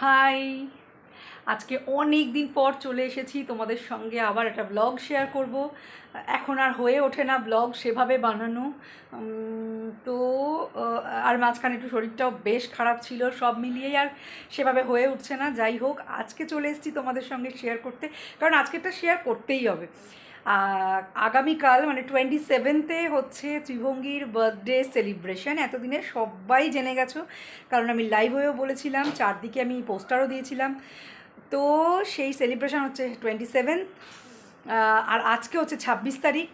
High. আজকে অনেক দিন পর চলে এসেছি তোমাদের সঙ্গে আবার একটা ব্লগ শেয়ার করব। এখন আর হয়ে ওঠে না ব্লগ সেভাবে বানানো। তো আর মাঝখানে একটু শরীরটাও বেশ খারাপ ছিল, সব মিলিয়েই আর সেভাবে হয়ে উঠছে না। যাই হোক, আজকে চলে এসেছি তোমাদের সঙ্গে শেয়ার করতে। কারণ আজকেরটা শেয়ার করতেই হবে। আগামীকাল মানে টোয়েন্টি সেভেন্থে হচ্ছে ত্রিভঙ্গির বার্থডে সেলিব্রেশন এতদিনে সবাই জেনে গেছো, কারণ আমি লাইভ হয়েও বলেছিলাম, চারদিকে আমি পোস্টারও দিয়েছিলাম। তো সেই সেলিব্রেশন হচ্ছে টোয়েন্টি সেভেন আর আজকে হচ্ছে ছাব্বিশ তারিখ।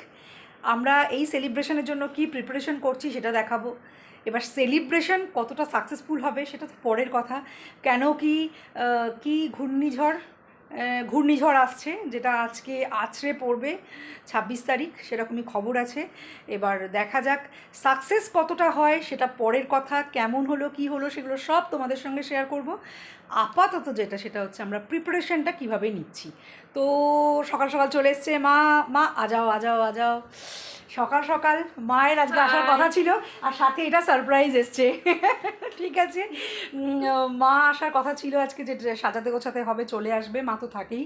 আমরা এই সেলিব্রেশনের জন্য কি প্রিপারেশন করছি সেটা দেখাবো। এবার সেলিব্রেশন কতটা সাকসেসফুল হবে সেটা তো পরের কথা। কেন কি কি ঘূর্ণিঝড়? ঘূর্ণিঝড় আসছে, যেটা আজকে আছড়ে পড়বে ছাব্বিশ তারিখ, সেরকমই খবর আছে। এবার দেখা যাক সাকসেস কতটা হয়, সেটা পরের কথা, কেমন হলো, কি হলো, সেগুলো সব তোমাদের সঙ্গে শেয়ার করব। আপাতত যেটা, সেটা হচ্ছে আমরা প্রিপারেশনটা কীভাবে নিচ্ছি। তো সকাল সকাল চলে এসছে মা মা আজাও আজাও আজাও সকাল সকাল মায়ের আজকে আসার কথা ছিল আর সাথে এটা সারপ্রাইজ এসছে। ঠিক আছে? মা আসার কথা ছিল আজকে যে সাজাতে গোছাতে হবে চলে আসবে মা তো থাকেই।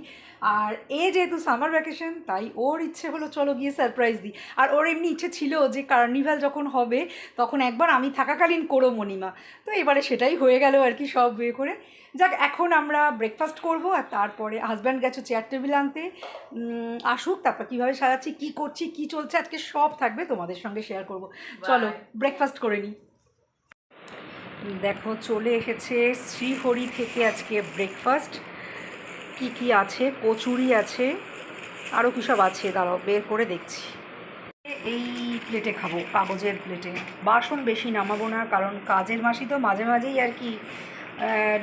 আর এ যেহেতু সামার ভ্যাকেশন তাই ওর ইচ্ছে হলো চলো গিয়ে সারপ্রাইজ দিই। আর ওর এমনি ইচ্ছে ছিল যে কার্নিভাল যখন হবে তখন একবার আমি থাকাকালীন করো মণিমা। তো এবারে সেটাই হয়ে গেল আর কি সব বিয়ে করে। যাক এখন আমরা ব্রেকফাস্ট করব আর তারপরে হাজব্যান্ড গেছে চেয়ার টেবিল আনতে। আসুক তারপর কীভাবে সাজাচ্ছি কী করছি কী চলছে আজকে সব থাকবে তোমাদের সঙ্গে শেয়ার করব। চলো ব্রেকফাস্ট করে নিই দেখো চলে এসেছে শ্রীহরি থেকে আজকে ব্রেকফাস্ট কি কি আছে কচুরি আছে আরও কী সব আছে দাঁড়াও বের করে দেখছি। এই প্লেটে খাব কাগজের প্লেটে বাসন বেশি নামাবো না কারণ কাজের মাসি তো মাঝে মাঝেই আর কি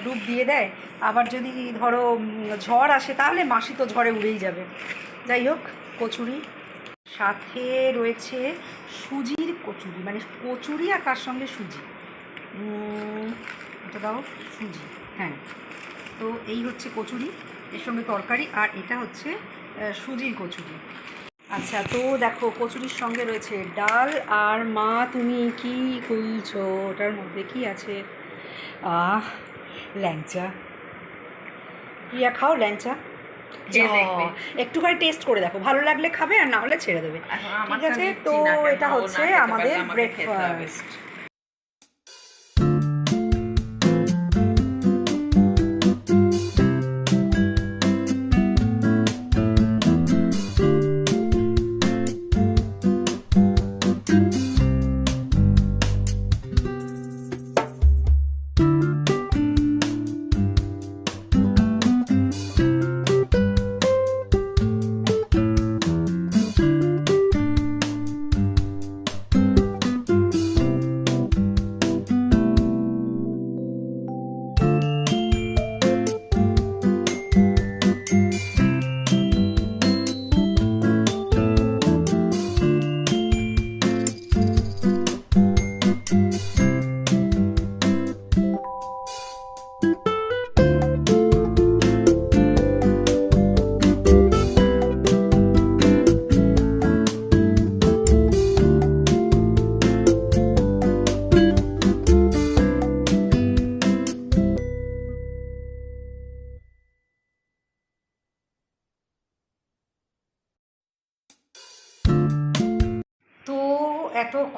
ডুব দিয়ে দেয়। আবার যদি ধরো ঝড় আসে, তাহলে মাসি তো ঝড়ে উড়েই যাবে। যাই হোক, কচুরি। সাথে রয়েছে সুজির কচুরি। মানে কচুরি আর তার সঙ্গে সুজি। এটা দাও, সুজি। হ্যাঁ। তো এই হচ্ছে কচুরি, এর সঙ্গে তরকারি, আর এটা হচ্ছে সুজির কচুরি। আচ্ছা তো দেখো, কচুরির সঙ্গে রয়েছে ডাল, আর মা, তুমি কি খুলছো? ওটার মধ্যে কি আছে? আহ ল্যাংচা। প্রিয়া খাও ল্যাংচা। একটুখানি টেস্ট করে দেখো। ভালো লাগলে খাবে আর না হলে ছেড়ে দেবে। ঠিক আছে? তো এটা হচ্ছে আমাদের। ব্রেকফাস্ট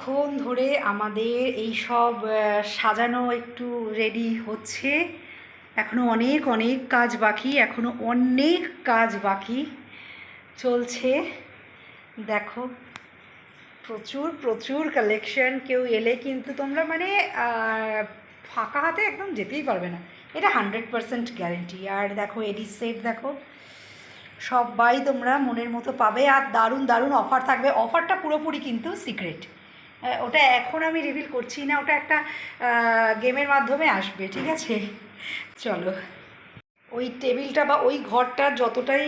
এতক্ষণ ধরে আমাদের এই সব সাজানো একটু রেডি হচ্ছে। এখনও অনেক অনেক কাজ বাকি এখনও অনেক কাজ বাকি চলছে। দেখো, প্রচুর প্রচুর কালেকশন কেউ এলে কিন্তু তোমরা মানে ফাঁকা হাতে একদম যেতেই পারবে না। এটা হান্ড্রেড পারসেন্ট গ্যারেন্টি আর দেখো এডি সেট দেখো, সবাই তোমরা মনের মতো পাবে। আর দারুণ দারুণ অফার থাকবে। অফারটা পুরোপুরি কিন্তু সিক্রেট ওটা এখন আমি রিভিল করছি না, ওটা একটা গেমের মাধ্যমে আসবে, ঠিক আছে? চলো। ওই টেবিলটা বা ওই ঘরটা যতটাই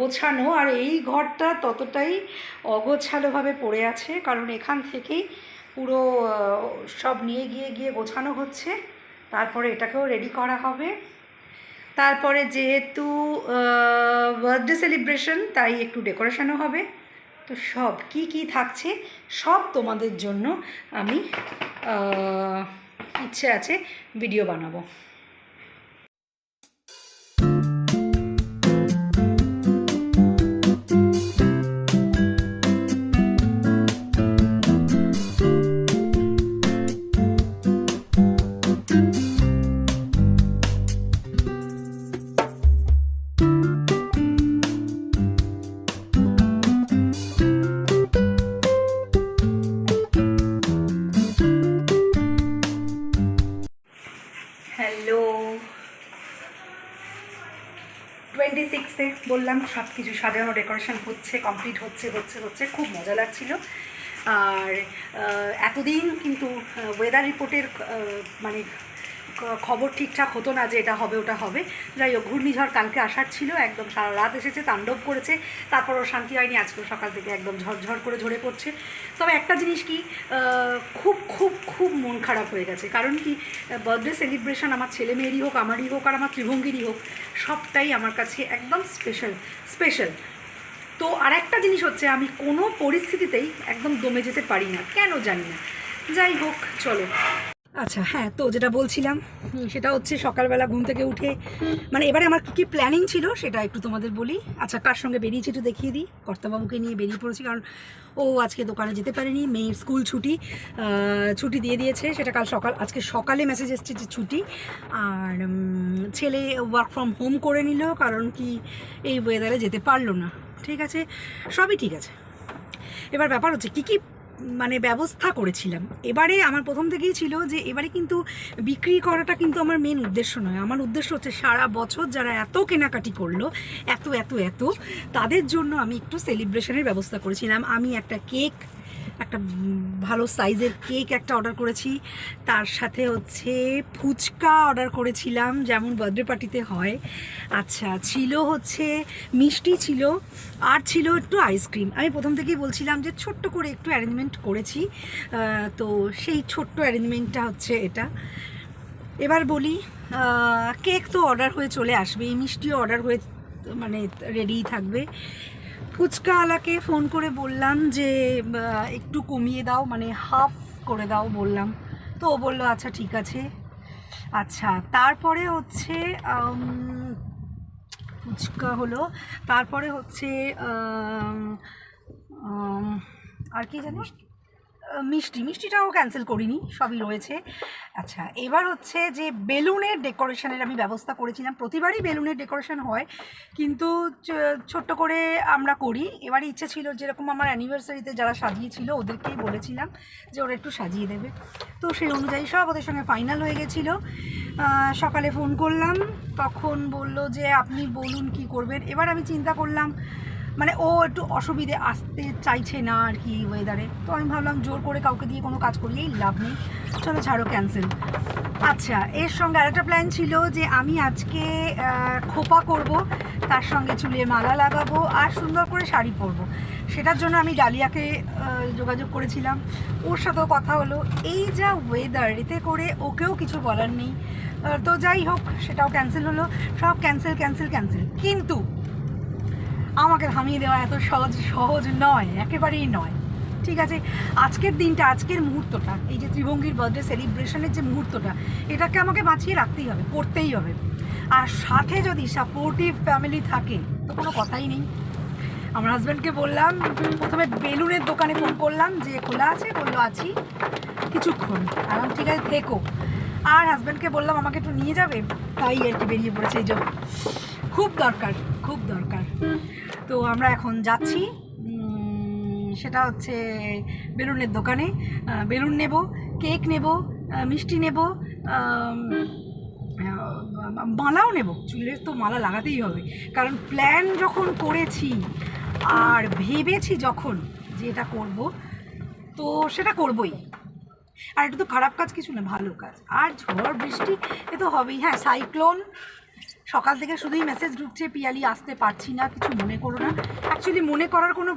গোছানো, আর এই ঘরটা ততটাই অগোছালোভাবে পড়ে আছে, কারণ এখান থেকেই পুরো সব নিয়ে গিয়ে গিয়ে গোছানো হচ্ছে। তারপরে এটাকেও রেডি করা হবে। তারপরে যেহেতু বার্থডে সেলিব্রেশন তাই একটু ডেকোরেশনও হবে। তো সব কি কি থাকছে সব তোমাদের জন্য আমি ইচ্ছে আছে ভিডিও বানাবো। টোয়েন্টি বললাম সব কিছু সাজানো ডেকোরেশন হচ্ছে কমপ্লিট হচ্ছে হচ্ছে হচ্ছে, খুব মজা লাগছিল। আর এতদিন কিন্তু ওয়েদার রিপোর্টের মানে খবর ঠিকঠাক হতো না যে এটা হবে, ওটা হবে। যাই হোক, ঘূর্ণিঝড় কালকে আসার ছিল, একদম সারা রাত এসেছে, তাণ্ডব করেছে। তারপরও শান্তি হয়নি, আজকেও সকাল থেকে একদম ঝরঝর করে ঝরে পড়ছে। তবে একটা জিনিস কি খুব খুব খুব মন খারাপ হয়ে গেছে। কারণ কি বার্থডে সেলিব্রেশন আমার ছেলে মেয়েরই হোক, আমারই হোক, আর আমার ত্রিভঙ্গিরই হোক, সবটাই আমার কাছে একদম স্পেশাল স্পেশাল তো আর একটা জিনিস হচ্ছে, আমি কোনো পরিস্থিতিতেই একদম দমে যেতে পারি না। কেন জানি না। যাই হোক, চলো। আচ্ছা হ্যাঁ তো যেটা বলছিলাম সেটা হচ্ছে সকালবেলা ঘুম থেকে উঠে মানে এবারে আমার কী কী প্ল্যানিং ছিল সেটা একটু তোমাদের বলি। আচ্ছা কার সঙ্গে বেরিয়েছি একটু দেখিয়ে দিই। কর্তাবাবুকে নিয়ে বেরিয়ে পড়েছি, কারণ ও আজকে দোকানে যেতে পারেনি, মেয়ের স্কুল ছুটি ছুটি দিয়ে দিয়েছে, সেটা কাল সকাল, আজকে সকালে মেসেজ এসছে যে ছুটি। আর ছেলে ওয়ার্ক ফ্রম হোম করে নিল, কারণ কি এই ওয়েদারে যেতে পারল না। ঠিক আছে? সবই ঠিক আছে। এবার ব্যাপার হচ্ছে, কী কী মানে ব্যবস্থা করেছিলাম। এবারে আমার প্রথম থেকেই ছিল যে এবারে কিন্তু বিক্রি করাটা কিন্তু আমার মেন উদ্দেশ্য নয়। আমার উদ্দেশ্য হচ্ছে সারা বছর যারা এত কেনাকাটি করল, এত এত এত, তাদের জন্য আমি একটু সেলিব্রেশনের ব্যবস্থা করেছিলাম। আমি একটা কেক একটা ভালো সাইজের কেক একটা অর্ডার করেছি। তার সাথে হচ্ছে ফুচকা অর্ডার করেছিলাম, যেমন বার্থডে পার্টিতে হয়। আচ্ছা ছিল হচ্ছে মিষ্টি ছিল, আর ছিল একটু আইসক্রিম আমি প্রথম থেকেই বলছিলাম যে ছোট্ট করে একটু অ্যারেঞ্জমেন্ট করেছি। তো সেই ছোট্ট অ্যারেঞ্জমেন্টটা হচ্ছে এটা। এবার বলি কেক তো অর্ডার হয়ে চলে আসবে মিষ্টিও অর্ডার হয়ে মানে রেডিই থাকবে। ফুচকাওয়ালাকে ফোন করে বললাম যে একটু কমিয়ে দাও মানে হাফ করে দাও বললাম। তো ও বলল আচ্ছা ঠিক আছে। আচ্ছা তারপরে হচ্ছে ফুচকা হলো। তারপরে হচ্ছে আর কি জানিস মিষ্টি, মিষ্টিটাও ক্যান্সেল করিনি, সবই রয়েছে। আচ্ছা এবার হচ্ছে যে বেলুনের ডেকোরেশনের আমি ব্যবস্থা করেছিলাম। প্রতিবারই বেলুনের ডেকোরেশন হয়, কিন্তু ছোট্ট করে আমরা করি। এবারে ইচ্ছে ছিল যেরকম আমার অ্যানিভার্সারিতে যারা সাজিয়েছিল, ওদেরকেই বলেছিলাম যে ওরা একটু সাজিয়ে দেবে। তো সেই অনুযায়ী সব ওদের সঙ্গে ফাইনাল হয়ে গেছিল। সকালে ফোন করলাম, তখন বলল যে, আপনি বলুন কি করবেন? এবার আমি চিন্তা করলাম মানে ও একটু অসুবিধে আসতে চাইছে না আর কি ওয়েদারে তো আমি ভাবলাম জোর করে কাউকে দিয়ে কোনো কাজ করিয়েই লাভ নেই। চলো ছাড়ো ক্যান্সেল আচ্ছা এর সঙ্গে আরেকটা প্ল্যান ছিল যে আমি আজকে খোপা করব, তার সঙ্গে চুলে মালা লাগাবো আর সুন্দর করে শাড়ি পরবো। সেটার জন্য আমি ডালিয়াকে যোগাযোগ করেছিলাম। ওর সাথেও কথা হলো। এই যা ওয়েদার এতে করে ওকেও কিছু বলার নেই। তো যাই হোক, সেটাও ক্যান্সেল হলো। সব ক্যান্সেল ক্যান্সেল ক্যান্সেল কিন্তু আমাকে থামিয়ে দেওয়া এত সহজ সহজ নয়, একেবারেই নয়। ঠিক আছে? আজকের দিনটা, আজকের মুহূর্তটা, এই যে ত্রিভঙ্গির বার্থডে সেলিব্রেশনের যে মুহূর্তটা, এটাকে আমাকে বাঁচিয়ে রাখতেই হবে করতেই হবে। আর সাথে যদি সাপোর্টিভ ফ্যামিলি থাকে, তো কোনো কথাই নেই। আমার হাজব্যান্ডকে বললাম, প্রথমে বেলুনের দোকানে ফোন করলাম, যে খোলা আছে, বলল, আছি। কিছুক্ষণ আমার ঠিক আছে, থেকো। আর হাজব্যান্ডকে বললাম, আমাকে একটু নিয়ে যাবে? তাই আর কি বেরিয়ে পড়েছে, এই যে। খুব দরকার খুব দরকার। তো আমরা এখন যাচ্ছি। সেটা হচ্ছে বেলুনের দোকানে। বেলুন নেব, কেক নেব মিষ্টি নেব মালাও নেব। চুলের তো মালা লাগাতেই হবে। কারণ প্ল্যান যখন করেছি আর ভেবেছি যখন যে এটা করব, তো সেটা করবই। আর এটা তো খারাপ কাজ, কিছু না, ভালো কাজ। আর ঝড়, বৃষ্টি, এ তো হবেই। হ্যাঁ সাইক্লোন সকাল থেকে শুধুই মেসেজ ঢুকছে, পিয়ালি, আসতে পারছি না, কিছু মনে করো না। অ্যাকচুয়ালি মনে করার কোনো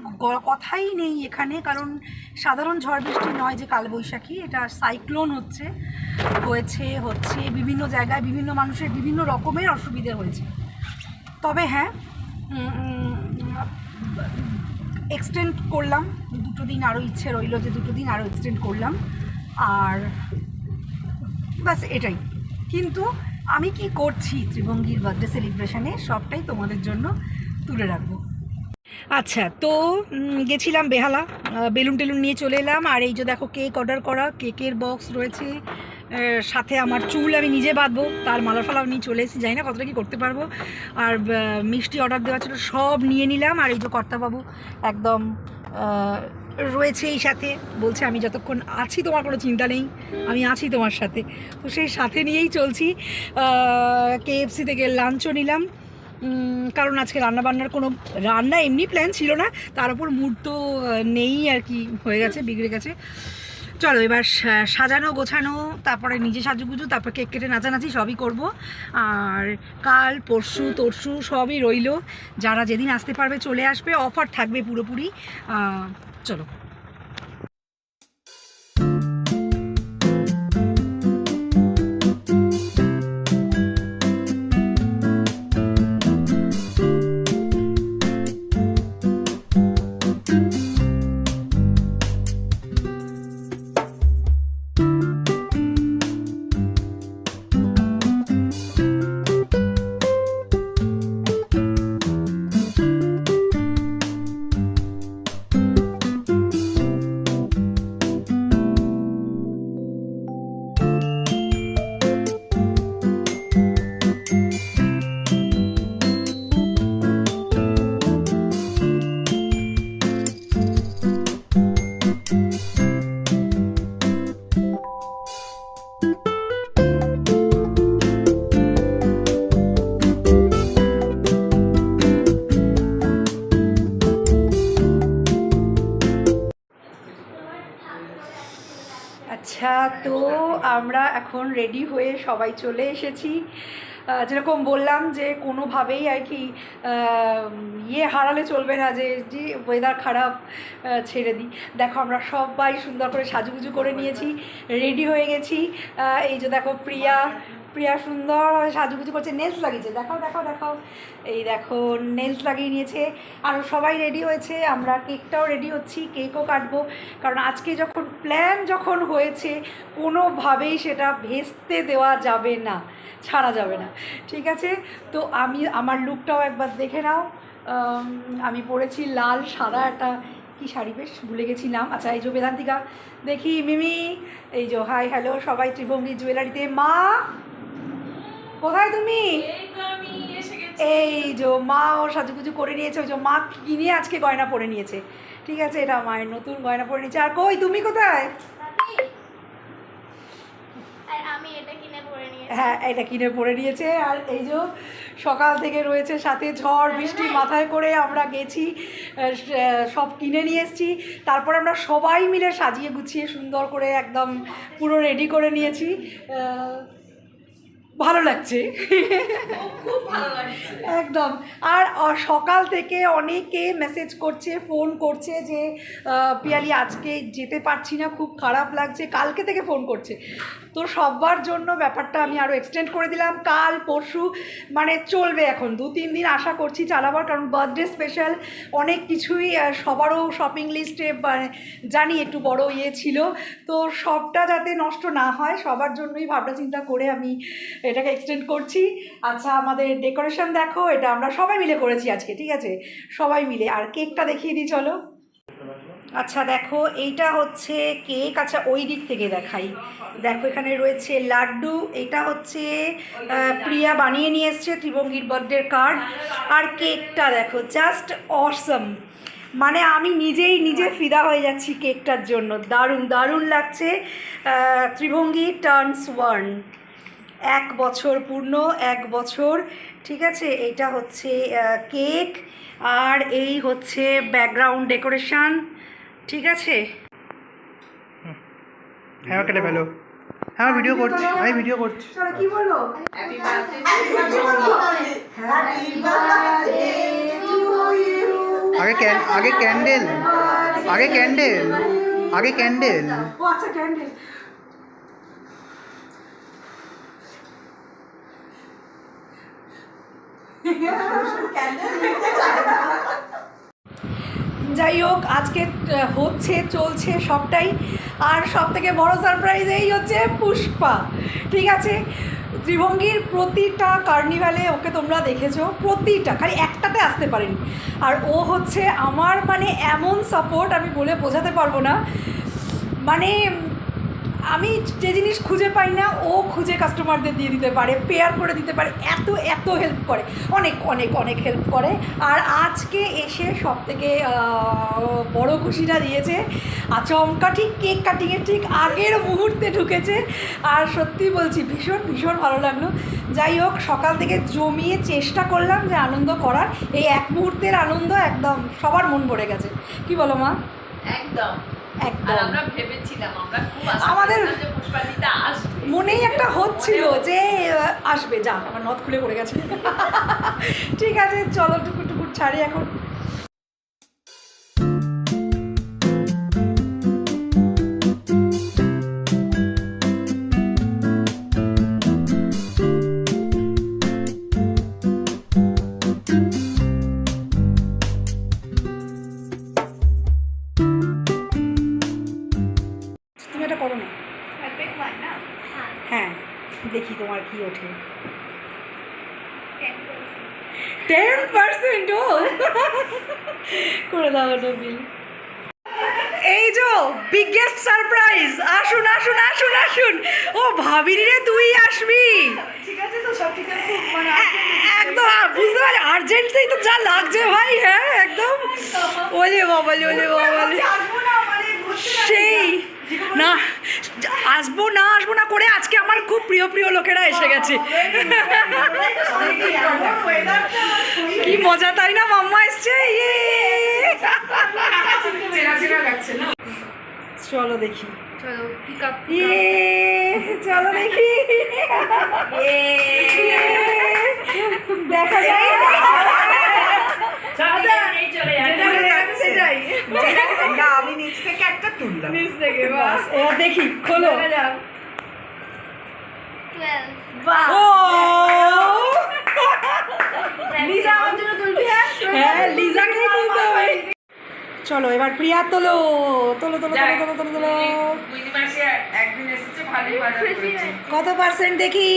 কথাই নেই এখানে, কারণ সাধারণ ঝড় বৃষ্টি নয় যে কালবৈশাখী, এটা সাইক্লোন হচ্ছে, হয়েছে, হচ্ছে, বিভিন্ন জায়গায় বিভিন্ন মানুষের বিভিন্ন রকমের অসুবিধে হয়েছে। তবে হ্যাঁ এক্সটেন্ড করলাম, দুটো দিন আরও ইচ্ছে রইল যে দুটো দিন আরও এক্সটেন্ড করলাম, আর ব্যাস এটাই। কিন্তু আমি কি করছি ত্রিভঙ্গির বার্থডে সেলিব্রেশনে সবটাই তোমাদের জন্য তুলে রাখব। আচ্ছা তো গেছিলাম বেহালা বেলুন টেলুন নিয়ে চলে এলাম, আর এই যে দেখো কেক অর্ডার করা কেকের বক্স রয়েছে সাথে আমার চুল আমি নিজে বাঁধবো, তার মালা ফালাও নিয়ে চলে এসেছি, জানি না কতটা কি করতে পারব। আর মিষ্টি অর্ডার দেওয়া ছিল, সব নিয়ে নিলাম, আর এই যে কর্তাবাবু একদম রয়েছে এই সাথে। বলছে, আমি যতক্ষণ আছি, তোমার কোনো চিন্তা নেই। আমি আছি তোমার সাথে। তো সেই সাথে নিয়েই চলছি। কেএফসি থেকে লাঞ্চও নিলাম। কারণ আজকে রান্না বান্নার কোনো রান্না এমনি প্ল্যান ছিল না। তার উপর মুড তো নেই আর কি, হয়ে গেছে, বিগড়ে গেছে। চলো, এবার সাজানো, গোছানো, তারপরে নিজে সাজুগুজু, তারপর কেক কেটে নাচানাচি সবই করব। আর কাল, পরশু, তরশু সবই রইল। যারা যেদিন আসতে পারবে চলে আসবে। অফার থাকবে পুরোপুরি। আহ, এখন রেডি হয়ে সবাই চলে এসেছি। যেরকম বললাম যে কোনোভাবেই আর কি ইয়ে হারালে চলবে না যে যে ওয়েদার খারাপ ছেড়ে দিই। দেখো আমরা সবাই সুন্দর করে সাজুগুজু করে নিয়েছি রেডি হয়ে গেছি। এই যে দেখো প্রিয়া প্রিয়া সুন্দর সাজুগুজু করছে নেলস লাগিয়েছে। দেখাও দেখাও দেখাও। এই দেখো নেলস লাগিয়ে নিয়েছে। আর সবাই রেডি হয়েছে। আমরা কেকটাও রেডি হচ্ছি কেকও কাটবো। কারণ আজকে যখন প্ল্যান যখন হয়েছে, কোনোভাবেই সেটা ভেস্তে দেওয়া যাবে না, ছাড়া যাবে না। ঠিক আছে? তো আমি, আমার লুকটাও একবার দেখে নাও। আমি পরেছি লাল, সাদা একটা, কি শাড়ি বেশ, ভুলে গেছিলাম আচ্ছা এই যে বেদান্তিকা। দেখি, মিমি। এই যে হাই হ্যালো সবাই ত্রিভঙ্গি জুয়েলারিতে মা! কোথায় তুমি? এই যে মা ও সাজুগুজু করে নিয়েছে ওই যে মা কিনে আজকে গয়না পরে নিয়েছে। ঠিক আছে এটা মায়ের নতুন গয়না পরে নিয়েছে। আর কই তুমি কোথায়? আর আমি এটা কিনে পরে নিয়েছি। হ্যাঁ এটা কিনে পরে নিয়েছে। আর এই যে সকাল থেকে রয়েছে সাথে ঝড় বৃষ্টি মাথায় করে আমরা গেছি সব কিনে নিয়ে এসেছি। তারপর আমরা সবাই মিলে সাজিয়ে গুছিয়ে সুন্দর করে একদম পুরো রেডি করে নিয়েছি। ভালো লাগছে। একদম। আর সকাল থেকে অনেকে মেসেজ করছে ফোন করছে যে পিয়ালি আজকে যেতে পারছি না খুব খারাপ লাগছে। কালকে থেকে ফোন করছে। তো সবার জন্য ব্যাপারটা আমি আরও এক্সটেন্ড করে দিলাম। কাল, পরশু মানে চলবে এখন। দু, তিন দিন আশা করছি চালাবার, কারণ বার্থডে স্পেশাল অনেক কিছুই সবারও শপিং লিস্টে জানি একটু বড় ইয়ে ছিল। তো সবটা যাতে নষ্ট না হয়, সবার জন্যই ভাবনা চিন্তা করে আমি এটাকে এক্সটেন্ড করছি। আচ্ছা আমাদের ডেকোরেশন দেখো, এটা আমরা সবাই মিলে করেছি আজকে, ঠিক আছে? সবাই মিলে। আর কেকটা দেখিয়ে দিই, চলো। আচ্ছা দেখো, এইটা হচ্ছে কেক। আচ্ছা ওই দিক থেকে দেখাই। দেখো, এখানে রয়েছে লাড্ডু। এটা হচ্ছে প্রিয়া বানিয়ে নিয়ে এসছে ত্রিভঙ্গির বার্থডের কার্ড। আর কেকটা দেখো জাস্ট অসম মানে আমি নিজেই নিজে ফিদা হয়ে যাচ্ছি কেকটার জন্য। দারুণ দারুণ লাগছে ত্রিভঙ্গি টার্নস ওয়ান এক বছর পূর্ণ, এক বছর। ঠিক আছে, এটা হচ্ছে কেক। আর এই হচ্ছে ব্যাকগ্রাউন্ড ডেকোরেশন ঠিক আছে। হ্যাঁ কেটে ফেলো হ্যাঁ ভিডিও করছি। আমি ভিডিও করছি। চলো কি বলো? আগে ক্যান আগে ক্যান্ডেল আগে ক্যান্ডেল আগে ক্যান্ডেল ও আচ্ছা ক্যান্ডেল যাই হোক, আজকে হচ্ছে, চলছে সবটাই। আর সব থেকে বড়ো সারপ্রাইজ এই হচ্ছে পুষ্পা। ঠিক আছে? ত্রিভঙ্গির প্রতিটা কার্নিভ্যালে ওকে তোমরা দেখেছ, প্রতিটা, খালি একটাতে আসতে পারেনি। আর ও হচ্ছে আমার মানে এমন সাপোর্ট আমি বলে বোঝাতে পারব না। মানে আমি যে জিনিস খুঁজে পাই না, ও খুঁজে কাস্টমারদের দিয়ে দিতে পারে পেয়ার করে দিতে পারে, এত এত হেল্প করে, অনেক অনেক অনেক হেল্প করে। আর আজকে এসে সব থেকে বড় খুশিটা দিয়েছে আচমকা ঠিক কেক কাটিংয়ের ঠিক আগের মুহূর্তে ঢুকেছে। আর সত্যি বলছি, ভীষণ ভীষণ ভালো লাগল। যাই হোক, সকাল থেকে জমিয়ে চেষ্টা করলাম যে আনন্দ করার। এই এক মুহূর্তের আনন্দ একদম সবার মন ভরে গেছে। কি বলো মা? একদম। একদম। আমরা ভেবেছিলাম আমরা খুব আমাদের- পুষ্পাদিতা আসবে। মনেই একটা হচ্ছিল যে আসবে। যা আমার নথ খুলে পড়ে গেছে। ঠিক আছে চলো টুকু টুকুর ছাড়ি এখন। দেখি তোমার কি ওঠে। টেন পার্সেন্ট ও! করে দাও ওটা বিল এই যে বিগেস্ট সারপ্রাইজ আসুন আসুন আসুন আসুন! ও ভাবিনি রে তুই আসবি। ঠিক আছে তো সব ঠিক আছে মানে একদম বুঝতে পারি আর্জেন্টলি তো যা লাগছে ভাই হ্যাঁ একদম। ওলে ওলে মানে সেই না আসব না আসব না করে আজকে আমার খুব প্রিয় প্রিয় লোকেরা এসে গেছে কি মজা তাই না মাম্মা এসছে ইয়ে চলো দেখি চলো পিক আপ ইয়ে চলো দেখি ইয়ে। দেখা যায় চলে যাচ্ছে সেটাই। না আমি নিচ থেকে একটা তুললাম। বাস, এবার দেখি খোলো। লিজা আমার জন্য তুলবি হ্যাঁ? হ্যাঁ তুলতে হবে। চলো এবার প্রিয়া তোলো। তোলো তোলো তোলো তোলো তোলো তোলো। কত পার্সেন্ট দেখি?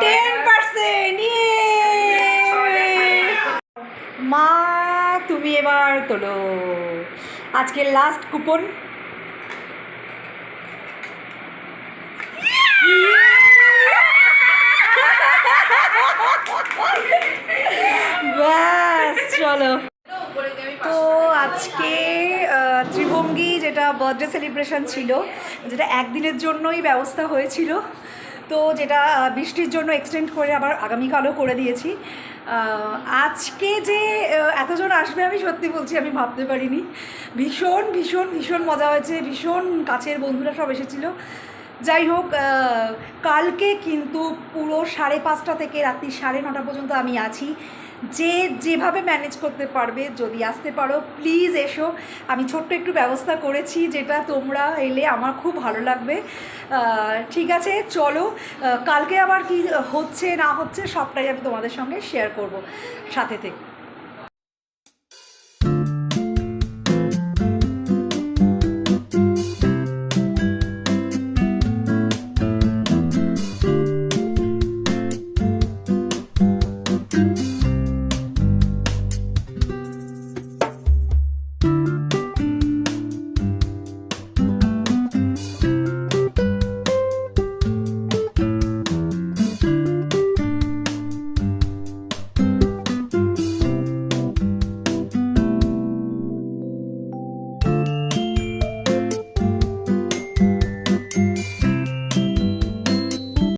টেন পার্সেন্ট মা তুমি এবার তোলো। আজকে লাস্ট কুপন ব্যাস, চলো। তো আজকে ত্রিভঙ্গি যেটা বার্থডে সেলিব্রেশন ছিল, যেটা একদিনের জন্যই ব্যবস্থা হয়েছিল তো যেটা বৃষ্টির জন্য এক্সটেন্ড করে আবার আগামীকালও করে দিয়েছি। আজকে যে এতজন আসবে আমি সত্যি বলছি, আমি ভাবতে পারিনি। ভীষণ ভীষণ ভীষণ মজা হয়েছে, ভীষণ কাছের বন্ধুরা সব এসেছিল। যাই হোক কালকে কিন্তু পুরো সাড়ে পাঁচটা থেকে রাত্রি সাড়ে নটা পর্যন্ত আমি আছি। যে যেভাবে ম্যানেজ করতে পারবে, যদি আসতে পারো প্লিজ এসো। আমি ছোট্ট একটু ব্যবস্থা করেছি যেটা তোমরা এলে আমার খুব ভালো লাগবে। ঠিক আছে, চলো। কালকে আবার কি হচ্ছে, না হচ্ছে, সবটাই আমি তোমাদের সঙ্গে শেয়ার করব। সাথে থেকে।